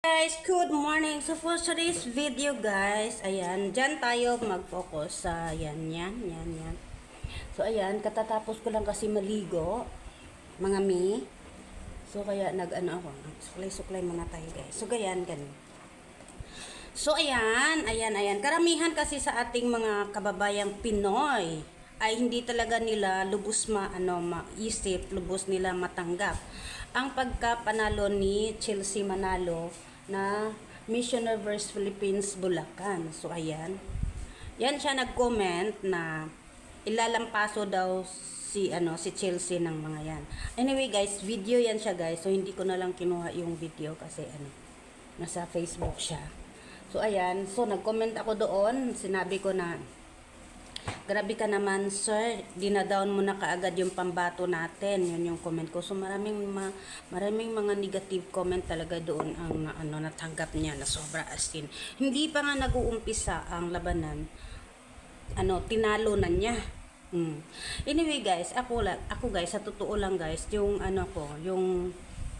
Guys, good morning. So for today's video guys, ayan, dyan tayo mag-focus sa yan, yan, yan, yan. So ayan, katatapos ko lang kasi maligo, mga mi. So kaya nag-ano ako, suklay-suklay muna tayo guys. So ganyan, ganun. So ayan, ayan, ayan. Karamihan kasi sa ating mga kababayang Pinoy ay hindi talaga nila lubos ma ano maisip, lubos nila matanggap ang pagkapanalo ni Chelsea Manalo na Miss Universe Philippines Bulacan. So ayan. Yan siya nag-comment na ilalampaso daw si ano si Chelsea ng mga yan. Anyway guys, video yan siya guys. So hindi ko na lang kinuha yung video kasi ano nasa Facebook siya. So ayan, so nag-comment ako doon, sinabi ko na Grabe ka naman, sir. Dinadown mo na kaagad yung pambato natin. Yun yung comment ko. So, maraming, ma, maraming mga negative comment talaga doon ang na, ano, natanggap niya na sobra as in. Hindi pa nga nag-uumpisa ang labanan. Ano, tinalo na niya. Mm. Anyway guys, ako lang, ako guys, sa totoo lang guys, yung ano ko, yung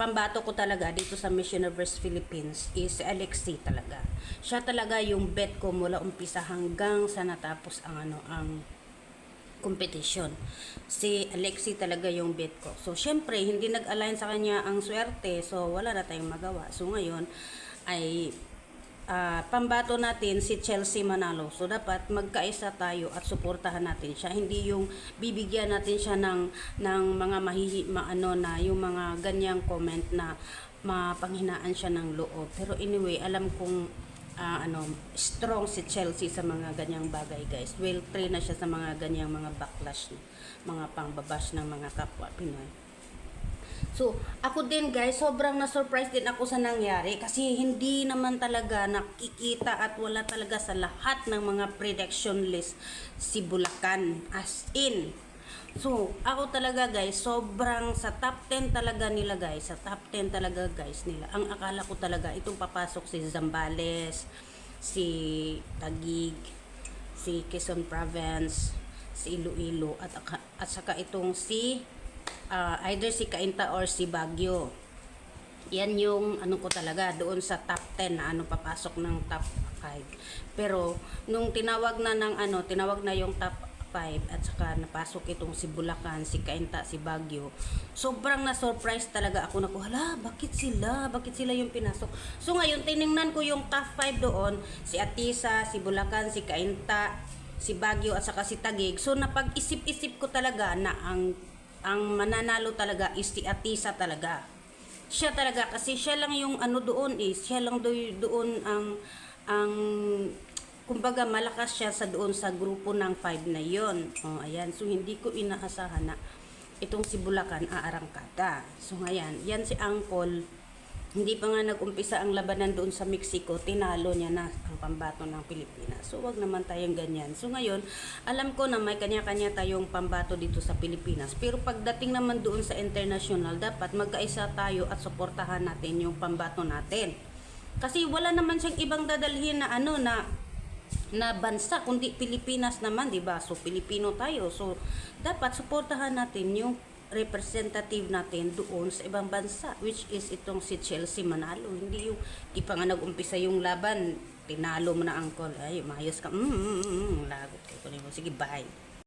pambato ko talaga dito sa Miss Universe Philippines is si Alexi talaga. Siya talaga yung bet ko mula umpisa hanggang sa natapos ang ano ang competition. Si Alexi talaga yung bet ko. So syempre hindi nag-align sa kanya ang swerte, so wala na tayong magawa. So ngayon ay ah, pambato natin si Chelsea Manalo. So dapat magkaisa tayo at suportahan natin siya. Hindi yung bibigyan natin siya ng ng mga mahihi maano na yung mga ganyang comment na mapanghinaan siya ng loob. Pero anyway, alam kong ah, ano, strong si Chelsea sa mga ganyang bagay, guys. Well trained na siya sa mga ganyang mga backlash, mga pangbabash ng mga kapwa Pinoy. So, ako din guys, sobrang na-surprise din ako sa nangyari kasi hindi naman talaga nakikita at wala talaga sa lahat ng mga prediction list si Bulacan as in. So, ako talaga guys, sobrang sa top 10 talaga nila guys, sa top 10 talaga guys nila. Ang akala ko talaga itong papasok si Zambales, si Tagig, si Quezon Province, si Iloilo at at saka itong si ah, either si Cainta or si Baguio. Yan yung ano ko talaga doon sa top 10 na ano papasok ng top 5. Pero nung tinawag na ng ano, tinawag na yung top 5 at saka napasok itong si Bulacan, si Cainta, si Baguio. Sobrang na-surprise talaga ako na ko, hala, bakit sila? Bakit sila yung pinasok? So ngayon, tiningnan ko yung top 5 doon, si Atisa, si Bulacan, si Cainta, si Baguio at saka si Tagig. So napag-isip-isip ko talaga na ang ang mananalo talaga is si Atisa talaga. Siya talaga kasi siya lang yung ano doon is, siya lang do, doon ang ang kumbaga malakas siya sa doon sa grupo ng 5 na yon. Oh, ayan. So hindi ko inaasahan na itong si Bulacan aarangkada. So ngayon, yan si Angkol hindi pa nga nag-umpisa ang labanan doon sa Mexico, tinalo niya na ang pambato ng Pilipinas. So, wag naman tayong ganyan. So, ngayon, alam ko na may kanya-kanya tayong pambato dito sa Pilipinas. Pero pagdating naman doon sa international, dapat magkaisa tayo at suportahan natin yung pambato natin. Kasi wala naman siyang ibang dadalhin na ano na na bansa kundi Pilipinas naman, 'di ba? So Pilipino tayo. So dapat suportahan natin yung representative natin doon sa ibang bansa which is itong si Chelsea Manalo. Hindi yung di pa nga nag-umpisa yung laban. Tinalo mo na angkol ay mayos ka. Mm, mm, mm, mm, lagot. Ko sige bye